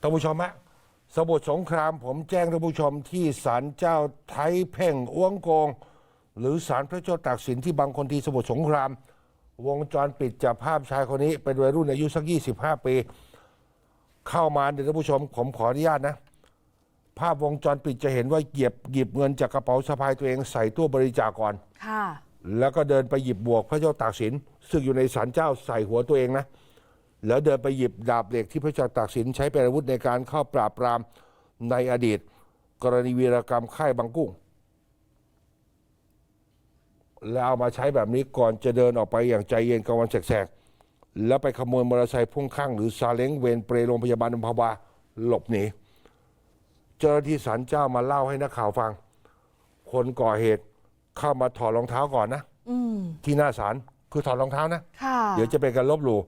ท่านผู้ชมฮะสมุทรสงครามผมแจ้งท่านผู้ชมที่ศาลเจ้าไทยเพ่งอ้วงโกง หรือศาลพระเจ้าตากสินที่บางคนที่สมุทรสงคราม วงจรปิดจับภาพชายคนนี้ เป็นวัยรุ่นอายุสัก 25 ปี เข้ามาเดี๋ยวท่านผู้ชม ผมขออนุญาตนะ ภาพวงจรปิดจะเห็นว่าเหยียบหยิบเงินจากกระเป๋าสะพายตัวเองใส่ตู้บริจาคก่อน ค่ะ แล้วก็เดินไปหยิบบวกพระเจ้าตากสินซึ่งอยู่ในศาลเจ้าใส่หัวตัวเองนะ แล้วเดินไปหยิบดาบเหล็กที่พระเจ้าตากสินใช้เป็นอาวุธในการเข้าปราบปรามในอดีต กรณีวีรกรรมค่ายบางกุ้ง แล้วเอามาใช้แบบนี้ก่อนจะเดินออกไปอย่างใจเย็นกลางวันแสกๆ แล้วไปขโมยมอเตอร์ไซค์พ่วงข้างหรือซาเล้งเวนเปรโรงพยาบาลอัมพวาหลบหนีเจ้าหน้าที่ศาลเจ้ามาเล่าให้นักข่าวฟัง คนก่อเหตุเข้ามาถอดรองเท้าก่อนนะอืมที่หน้าศาลคือถอดรองเท้านะค่ะเดี๋ยวจะเป็นการลบหลู่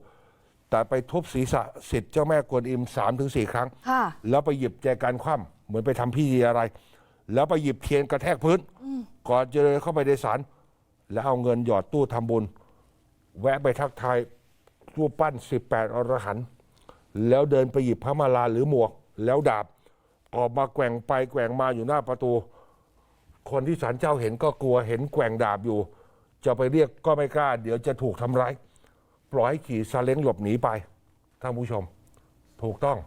แต่ไปทุบศีรษะสิทธิ์เจ้าแม่กวนอิมสามถึงสี่ครั้ง ค่ะ แล้วไปหยิบแจกันคว่ำเหมือนไปทำพิธีอะไร แล้วไปหยิบเทียนกระแทกพื้น ก่อนจะเดินเข้าไปในศาลแล้วเอาเงินหยอดตู้ทำบุญ แวะไปทักทายรูปปั้น 18 อรหันต์แล้วเดินไปหยิบพระมาลาหรือหมวก แล้วดาบ ออกมาแกว่งไปแกว่งมาอยู่หน้าประตู คนที่ศาลเจ้าเห็นก็กลัวเห็นแกว่งดาบอยู่ จะไปเรียกก็ไม่กล้า เดี๋ยวจะถูกทำร้าย ปล่อยให้ขี่ซาเล้งหลบหนีไปท่านผู้ชม ถูกต้อง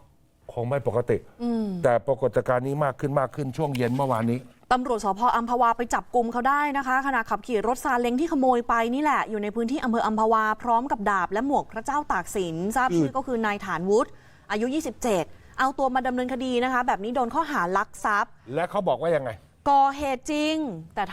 คงไม่ปกติ แต่ปรากฏการณ์นี้มากขึ้นมากขึ้นช่วงเย็นเมื่อวานนี้ตำรวจสพอัมพวาไปจับกลุ่มเขาได้นะคะขณะขับขี่รถซาเล้งที่ขโมยไปนี่แหละ อยู่ในพื้นที่อำเภออัมพวา พร้อมกับดาบและหมวกพระเจ้าตากสินทราบชื่อก็คือนายฐานวุฒิอายุ 27 เอาตัวมาดำเนินคดีนะคะ แบบนี้โดนข้อหารักทรัพย์ และเขาบอกว่ายังไงก่อเหตุจริง แต่ทำ